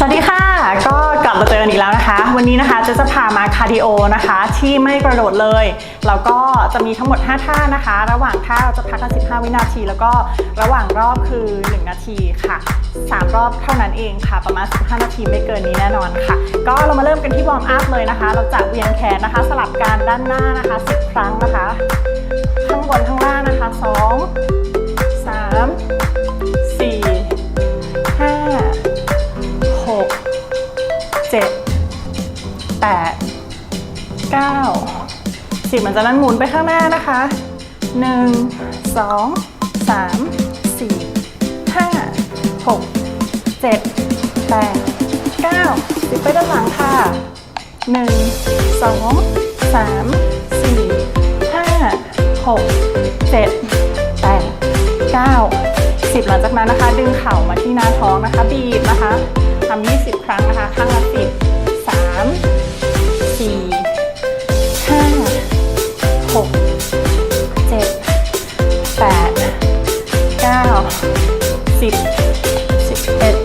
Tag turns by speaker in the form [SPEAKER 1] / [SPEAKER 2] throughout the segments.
[SPEAKER 1] สวัสดีค่ะ ก็กลับมาเจอกันอีกแล้วนะคะ วันนี้นะคะจะจะพามาคาร์ดิโอนะคะ ที่ไม่กระโดดเลย แล้วก็จะมีทั้งหมด 5 ท่านะคะ ระหว่างท่าเราจะพักกัน 15 วินาที แล้วก็ระหว่างรอบคือ 1 นาทีค่ะ 3 รอบเท่านั้นเองค่ะ ประมาณ 15 นาทีไม่เกินนี้แน่นอนค่ะ ก็เรามาเริ่มกันที่วอร์มอัพเลยนะคะ เราจะเวียนแขนนะคะ สลับกันด้านหน้านะคะ 10 ครั้งนะคะ ข้างบนข้างล่างนะคะ 2 3 เจ็ดแปดเก้าสิบมันจะนั้นหมุนไปข้างหน้านะคะหนึ่งสองสามสี่ห้าหกเจ็ดแปดเก้าสิบไปด้านหลังค่ะหนึ่งสองสามสี่ห้าหกเจ็ดแปดเก้าสิบหลังจากนั้นนะคะ ดึงเข่ามาที่หน้าท้องนะคะ บีบนะคะ ทำ20 ครั้งนะคะ ข้างละสิบสามสี่ห้าหกเจ็ดแปดเก้าสิบสิบเอ็ด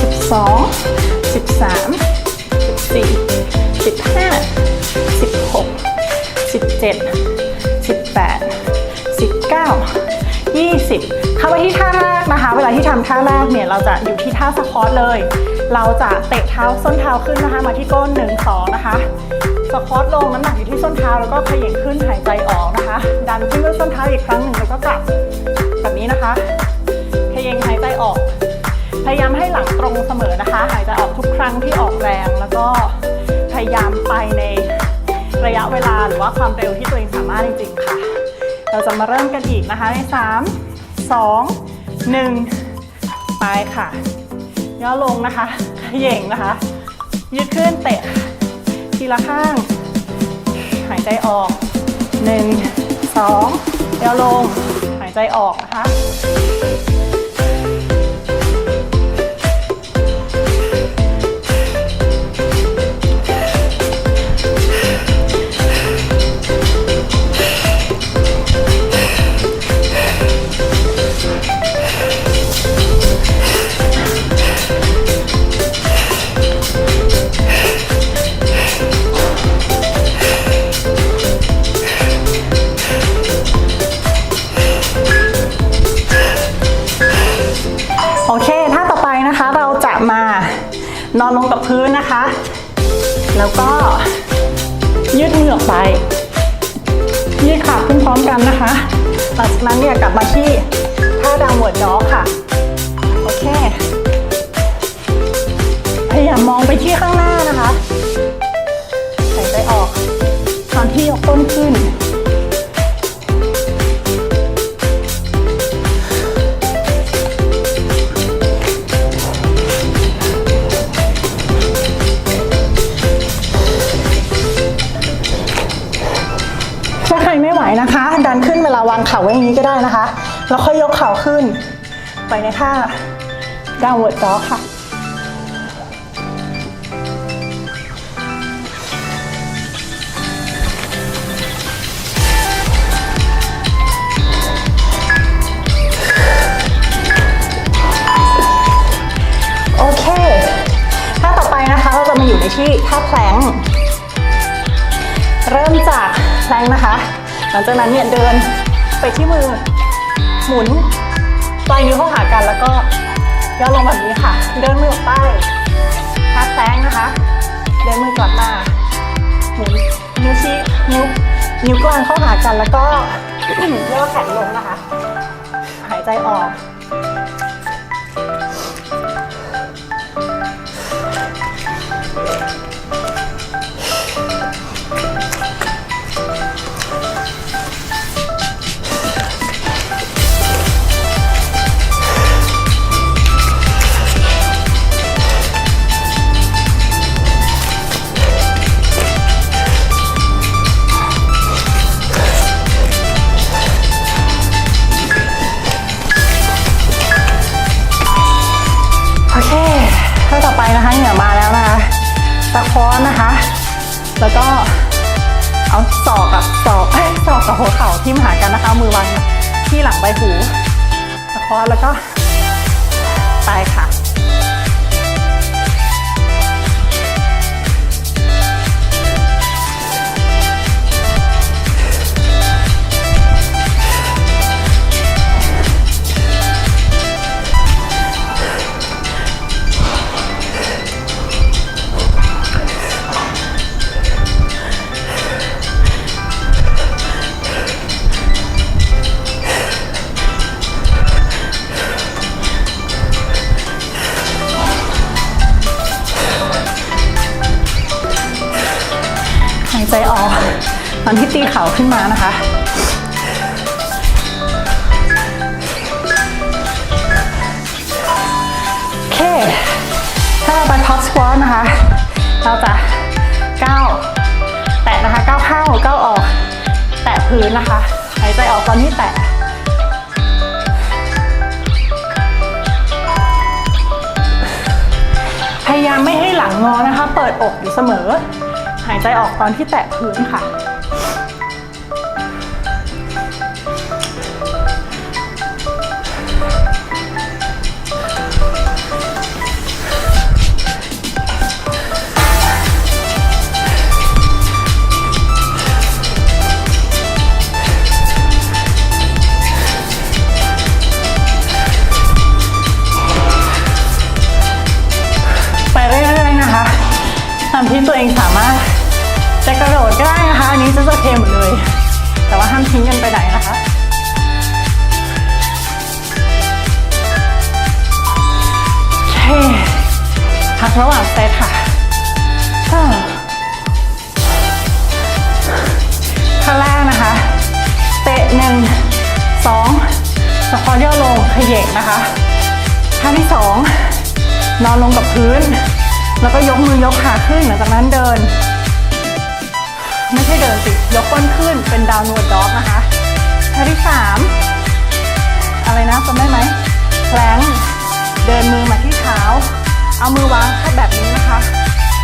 [SPEAKER 1] สิบสองสิบสามสิบสี่สิบห้าสิบหกสิบเจ็ดสิบแปดสิบเก้ายี่สิบเข้าไปที่ท่าำท่าแรกเนี่ยเราจะอยู่ที่ท่าสควอตเลย เราจะเตะเท้าส้นเท้าขึ้นนะคะ มาที่ก้นหนึ่งสองนะคะสควอตลงน้ำหนักอยู่ที่ส้นเท้าแล้วก็เขย่งขึ้นหายใจออกนะคะ ดันขึ้นด้วยส้นเท้าอีกครั้งหนึ่งแล้วก็กลับแบบนี้นะคะเขย่งหายใจออก พยายามให้หลังตรงเสมอนะคะ หายใจออกทุกครั้งที่ออกแรงแล้วก็พยายามไปในระยะเวลาหรือว่าความเร็วที่ตัวเองสามารถจริงๆค่ะ เราจะมาเริ่มกันอีกนะคะใน 3 2 1 ไปค่ะ ย่อลงนะคะเขย่งนะคะ ยืดขึ้นเตะ ทีละข้าง หายใจออก 1 2ย่อลง หายใจออกนะคะ กันนะคะหลังจากนั้นเนี่ยกลับมาที่ท่าดาวหมวดนอค่ะ โอเค พยายามมองไปที่ข้างหน้านะคะหายใจออกตอนที่ยกต้นขึ้น ลาวางเข่าไว้อย่างนี้ก็ได้นะคะ แล้วค่อยยกเข่าขึ้น ไปในท่า downward dog ค่ะ โอเค ท่าต่อไปนะคะ เราจะมาอยู่ในที่ท่าแพลงเริ่มจากแรงนะคะ หลังจากนั้นเนี่ยเดินไปที่มือ หมุนปลายนิ้วเข้าหากันแล้วก็ย่อลงแบบนี้ค่ะ เดินมือออกไปทับแซงนะคะ เดินมือกลับมา หมุนนิ้วชี้นิ้วนิ้วกลางเข้าหากันแล้วก็ย่อแขนลงนะคะ หายใจออก ไปท็อปสควอตนะคะ เราจะก้าวแตะนะคะก้าวเข้าก้าวออก แตะพื้นนะคะหายใจออกตอนที่แตะพยายามไม่ให้หลังงอนะคะ เปิดอกอยู่เสมอ หายใจออกตอนที่แตะพื้นค่ะ เองสามารถจะกระโดดก็ได้นะคะ อันนี้จะจะเทหมดเลย แต่ว่าห้ามทิ้งกันไปไหนนะคะโอเคพักระหว่างเซตค่ะอ่าขั้นแรกนะคะ เตะหนึ่งสองสควอตย่อลงขย่งนะคะท่าที่สองนอนลงกับพื้น แล้วก็ยกมือยกขาขึ้นหลังจากนั้นเดิน ไม่ใช่เดินสิ ยกก้นขึ้นเป็นดาวน์วดด็อกนะคะท่าที่สามอะไรนะจำได้ไหมแพลงเดินมือมาที่เท้า เอามือวางแค่แบบนี้นะคะ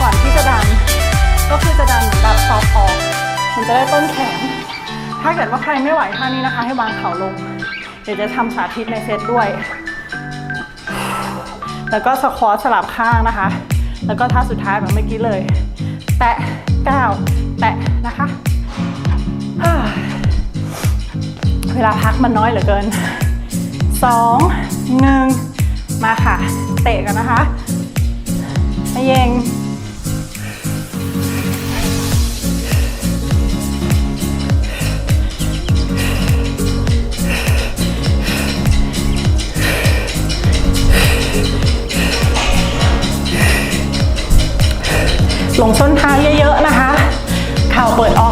[SPEAKER 1] ก่อนที่จะดัน ก็คือจะดันเหมือนแบบซอฟออกมันจะได้ต้นแขน ถ้าเกิดว่าใครไม่ไหวท่านี้นะคะ ให้วางเข่าลง เดี๋ยวจะทำสาธิตในเซตด้วย แล้วก็สควอตสลับข้างนะคะ แล้วก็ท่าสุดท้ายเหมือนเมื่อกี้เลย แตะก้าวแตะนะคะเวลาพักมันน้อยเหลือเกินสองหนึ่งมาค่ะ เตะกันนะคะให้เยง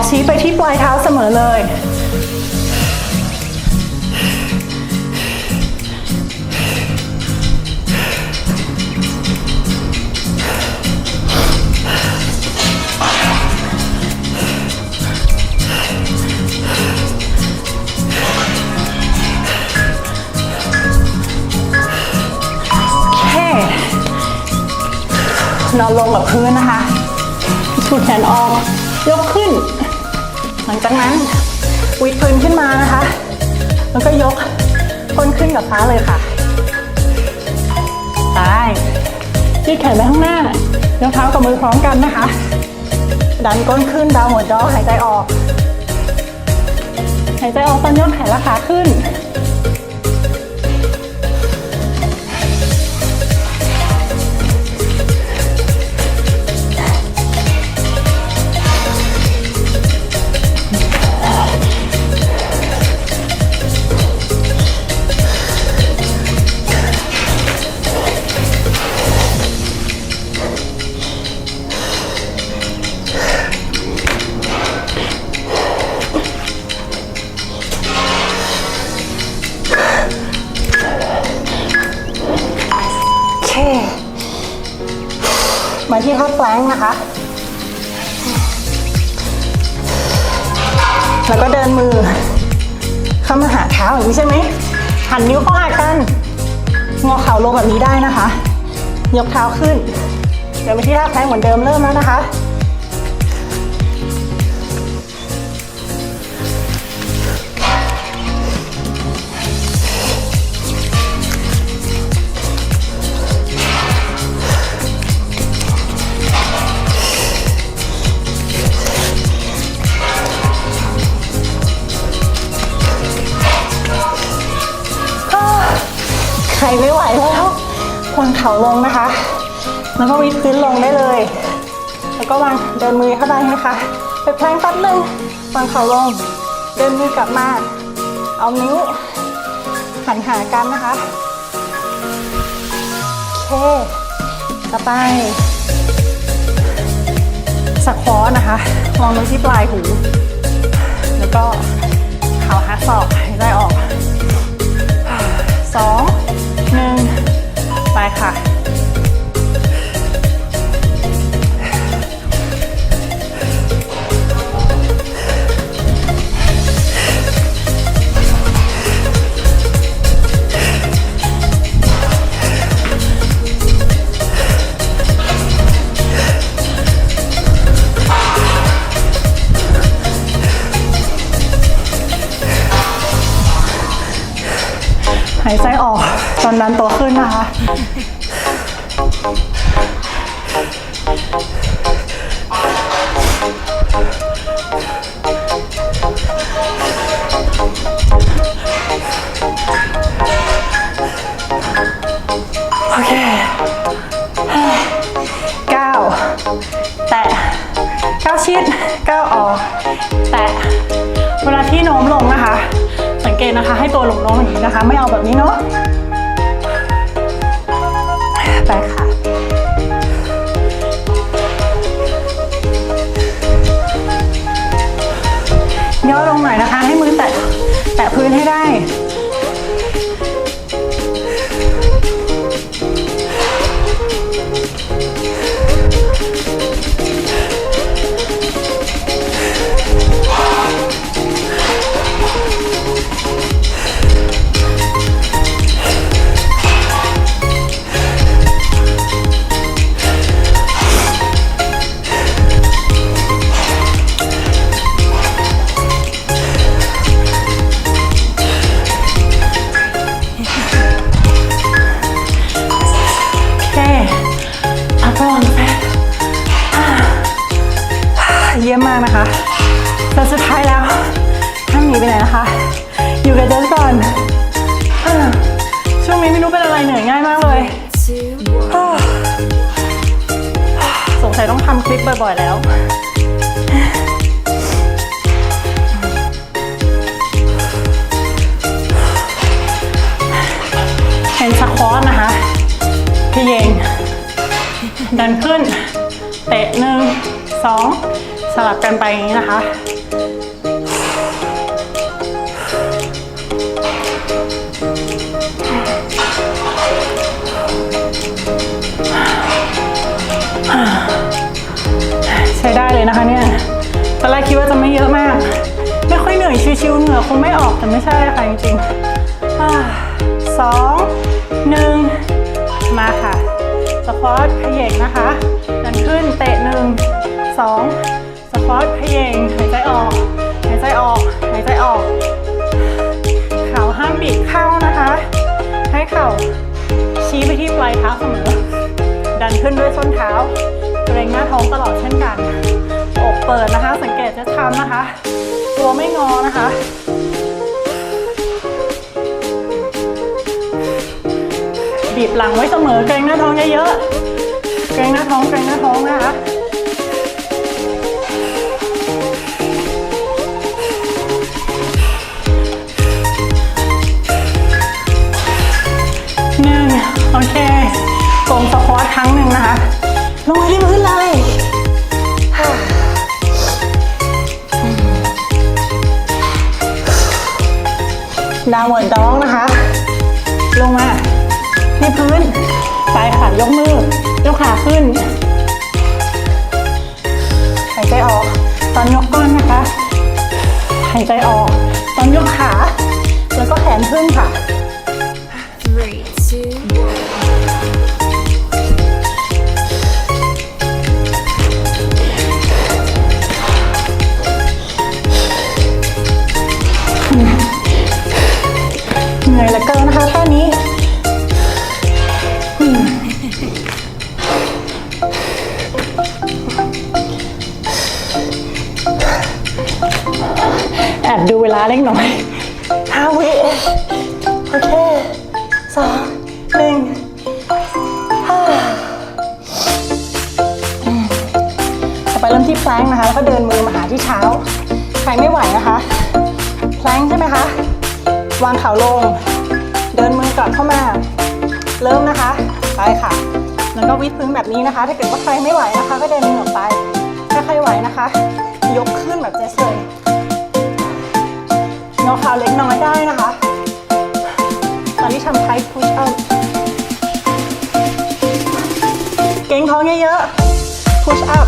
[SPEAKER 1] ชี้ไปที่ปลายเท้าเสมอเลยโอเคนอนลงกับพื้นนะคะสูดแขนออก ยกขึ้น หลังจากนั้นวิดพื้นขึ้นมานะคะ แล้วก็ยกก้นขึ้นกับฟ้าเลยค่ะไปยืดแขนไปข้างหน้ายกเท้ากับมือพร้อมกันนะคะ ดันก้นขึ้นดาวหัวดอหายใจออก หายใจออกตอนยกแขนและขาขึ้น มาที่ข้อแปลงนะคะ แล้วก็เดินมือ เข้ามาหาเท้าอย่างนี้ใช่ไหม หันนิ้วเข้าหากัน งอเข่าลงแบบนี้ได้นะคะ ยกเท้าขึ้น เดินไปที่ท่าแพลงเหมือนเดิมเริ่มแล้วนะคะางเข่าลงนะคะ แล้วก็วิดพื้นลงได้เลย แล้วก็วางเดินมือเข้าไปนะคะ ไปแพลงแป๊บนึงวางเข่าลง เดินมือกลับมา เอานิ้วหันหากันนะคะ โอเค ต่อไปสควอนะคะมองลงที่ปลายหู แล้วก็เข่าหาศอกหายใจออกสองหนึ่ง ไปค่ะ ก้าวชิดก้าวออก แตะเวลาที่โน้มลงนะคะ สังเกตนะคะให้ตัวลงโน้มอย่างนี้นะคะ ไม่เอาแบบนี้เนาะไปค่ะ ย่อลงหน่อยนะคะ ให้มือแตะแตะพื้นให้ได้ เป็นสควอตนะคะ พี่เยง ดันขึ้น เตะหนึ่งสองสลับกันไปอย่างนี้นะคะ ใช้ได้เลยนะคะเนี่ยตอนแรกคิดว่าจะไม่เยอะมาก ไม่ค่อยเหนื่อยชิวๆเหงื่อคงไม่ออกแต่ไม่ใช่ค่ะจริงๆ อ่าสองหนึ่งมาค่ะสควอตขยเยงนะคะดันขึ้นเตะหนึ่งสองสควอตขยเยงหายใจออก หายใจออก หายใจออก เข่าห้ามบีบเข้านะคะ ให้เข่าชี้ไปที่ปลายเท้าเสมอ ดันขึ้นด้วยส้นเท้า เกรงหน้าท้องตลอดเช่นกันอกเปิดนะคะ สังเกตจะทำนะคะ ตัวไม่งอนะคะ บีบหลังไว้เสมอเกรงหน้าท้องเยอะๆเกรงหน้าท้องเกรงหน้าท้องนะคะหนึ่งโอเคกลมสควอตครั้งหนึ่งนะคะลงมาที่พื้นเลยฮ่าดาวเวิร์ดด็อกนะคะ ลงมา ที่พื้น ไปค่ะ ยกมือยกขาขึ้น หายใจออก ตอนยกก้อนนะคะ หายใจออก ตอนยกขา แล้วก็แขนขึ้นค่ะ
[SPEAKER 2] Three,
[SPEAKER 1] เหนื่อยเหลือเกินนะคะท่านี้ อบดูเวลาเล็กน้อยห้าวิโอเคสองหนึ่งห้าอืมต่อไปเริ่มที่แพลงนะคะ แล้วก็เดินมือมาหาที่เท้า ใครไม่ไหวนะคะ แพลงใช่ไหมคะ วางเข่าลง เดินมือกลับเข้ามา เริ่มนะคะ ไปค่ะ แล้วก็วิดพื้นแบบนี้นะคะ ถ้าเกิดว่าใครไม่ไหวนะคะ ก็เดินมือออกไป ถ้าใครไหวนะคะ ยกขึ้นแบบเจสเลย งอเข่าเล็กน้อยได้นะคะ ตอนนี้ทำไทพุชเอาเก่งท้องเยอะๆพุชเอา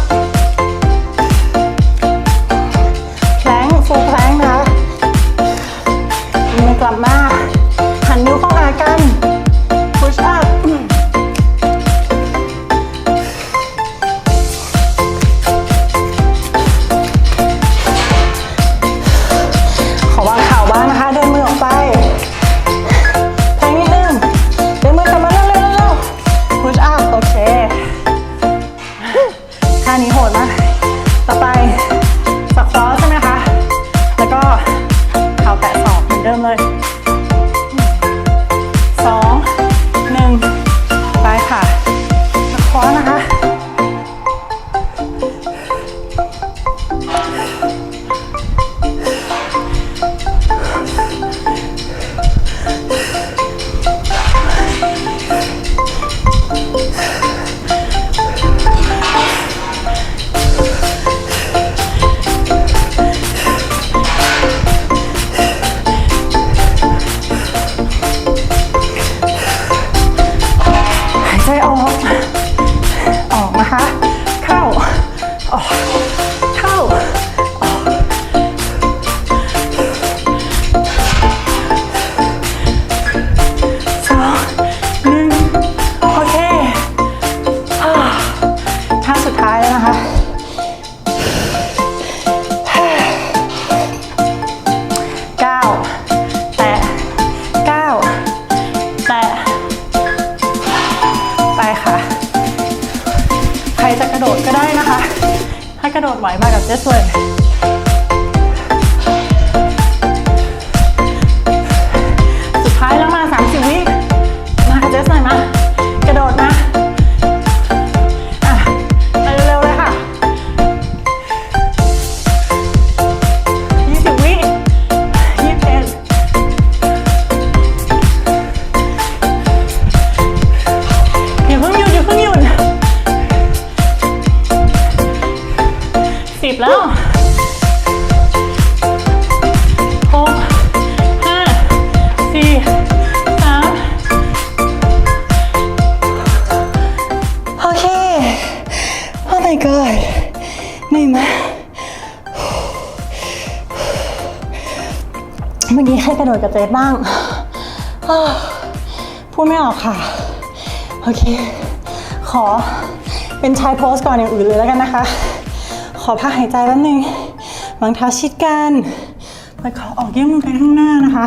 [SPEAKER 1] มื่อกี้ใครกระโดดกับเจสบ้าง พูดไม่ออกค่ะ โอเค ขอเป็นชายโพสก่อนอย่างอื่นเลยแล้วกันนะคะ ขอพักหายใจแป๊บนึงวางเท้าชิดกันไปขอออกเยี่ยมลงไปข้างหน้านะคะ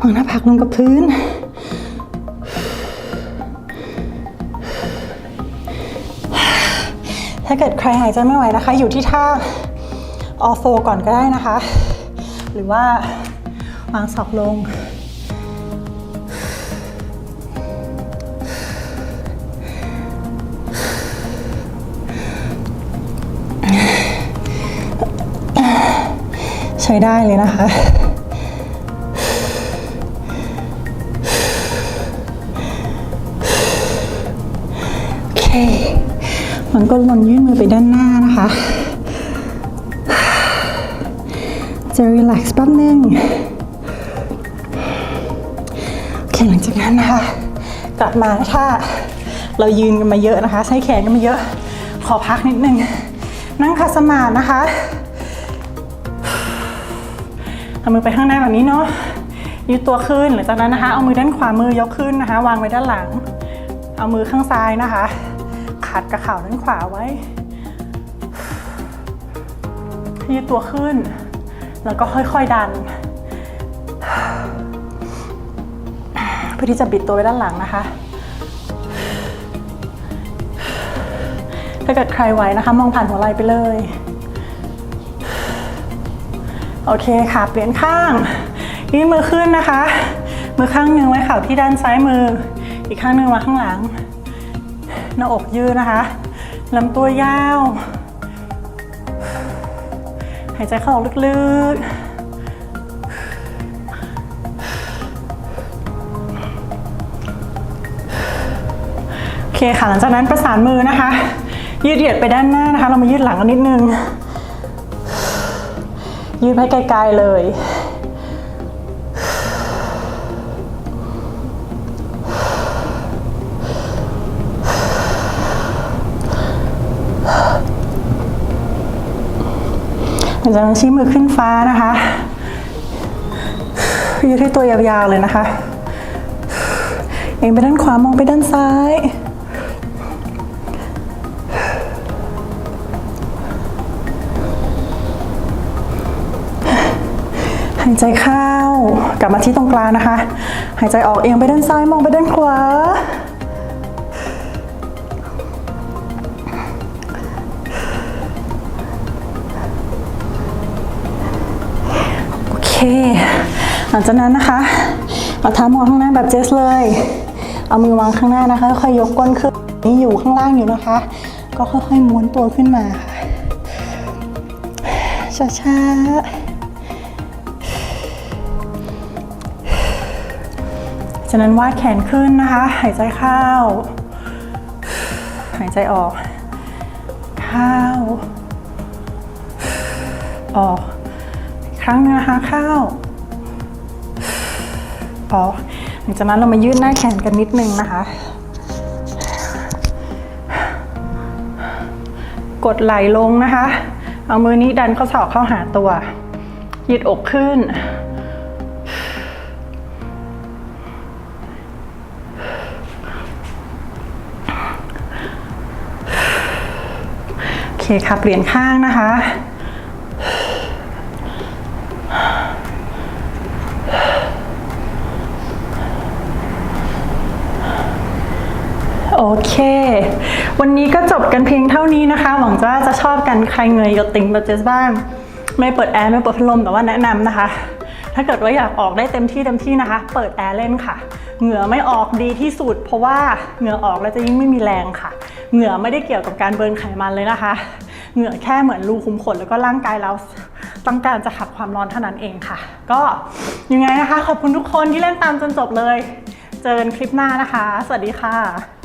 [SPEAKER 1] วางหน้าผากลงกับพื้นถ้าเกิดใครหายใจไม่ไหวนะคะ อยู่ที่ท่าออโฟก่อนก็ได้นะคะ หรือว่า วางศอกลง ใช้ได้เลยนะคะโอเคมันก็ลนยื่นมือไปด้านหน้านะคะ จะรีแลกซ์แป๊บนึง โอเคหลังจากนั้นนะคะ กลับมาถ้าเรายืนกันมาเยอะนะคะ ใช้แขนกันมาเยอะ ขอพักนิดนึง นั่งคัสมานะคะเอามือไปข้างหน้าแบบนี้เนาะยืดตัวขึ้นหลังจากนั้นนะคะ เอามือด้านขวามือยกขึ้นนะคะ วางไว้ด้านหลัง เอามือข้างซ้ายนะคะ ขัดกับเข่าด้านขวาไว้ยืดตัวขึ้น แล้วก็ค่อยๆดัน เพื่อที่จะบิดตัวไปด้านหลังนะคะ ถ้าเกิดใครไหวนะคะ มองผ่านหัวไหล่ไปเลย โอเคค่ะ เปลี่ยนข้างยื่นมือขึ้นนะคะ มือข้างหนึ่งไว้เข่าที่ด้านซ้ายมือ อีกข้างหนึ่งมาข้างหลัง หน้าอกยืดนะคะลำตัวยาว หายใจเข้าออกลึกๆ ค่ะ หลังจากนั้นประสานมือนะคะ ยืดเหยียดไปด้านหน้านะคะ เรามายืดหลังกันนิดนึง ยืดให้ไกลๆเลย หลังจากนั้นชี้มือขึ้นฟ้านะคะ ยืดให้ตัวยาวๆเลยนะคะ เองไปด้านขวามองไปด้านซ้าย หายใจเข้ากลับมาที่ตรงกลางนะคะ หายใจออกเอียงไปด้านซ้ายมองไปด้านขวา โอเค หลังจากนั้นนะคะ เอาเท้ามองข้างหน้าแบบเจสเลย เอามือวางข้างหน้านะคะ ค่อยยกก้นขึ้นนี่อยู่ข้างล่างอยู่นะคะ ก็ค่อยๆม้วนตัวขึ้นมาค่ะช้าๆ จากนั้นวาดแขนขึ้นนะคะ หายใจเข้า หายใจออก เข้า ออก ครั้งหนึงนะคะเข้า ออก หลังจากนั้นเรามายืดหน้าแขนกันนิดนึงนะคะ กดไหลลงนะคะ เอามือนี้ดันข้อศอกเข้าหาตัวยืดอกขึ้น เคค่ะเปลี่ยนข้างนะคะ โอเค วันนี้ก็จบกันเพียงเท่านี้นะคะ หวังว่าจะชอบกันใครเงยยดติงแบบเจสบ้าง ไม่เปิดแอร์ไม่เปิดพัดลมแต่ว่าแนะนำนะคะ ถ้าเกิดว่าอยากออกได้เต็มที่เต็มที่นะคะ เปิดแอร์เล่นค่ะ เหงื่อไม่ออกดีที่สุด เพราะว่าเหงื่อออกแล้วจะยิ่งไม่มีแรงค่ะ เหงื่อไม่ได้เกี่ยวกับการเบิร์นไขมันเลยนะคะ เหงื่อแค่เหมือนรูขุมขนแล้วก็ร่างกายเราต้องการจะขับความร้อนเท่านั้นเองค่ะ ก็ยังไงนะคะ ขอบคุณทุกคนที่เล่นตามจนจบเลย เจอกันคลิปหน้านะคะ สวัสดีค่ะ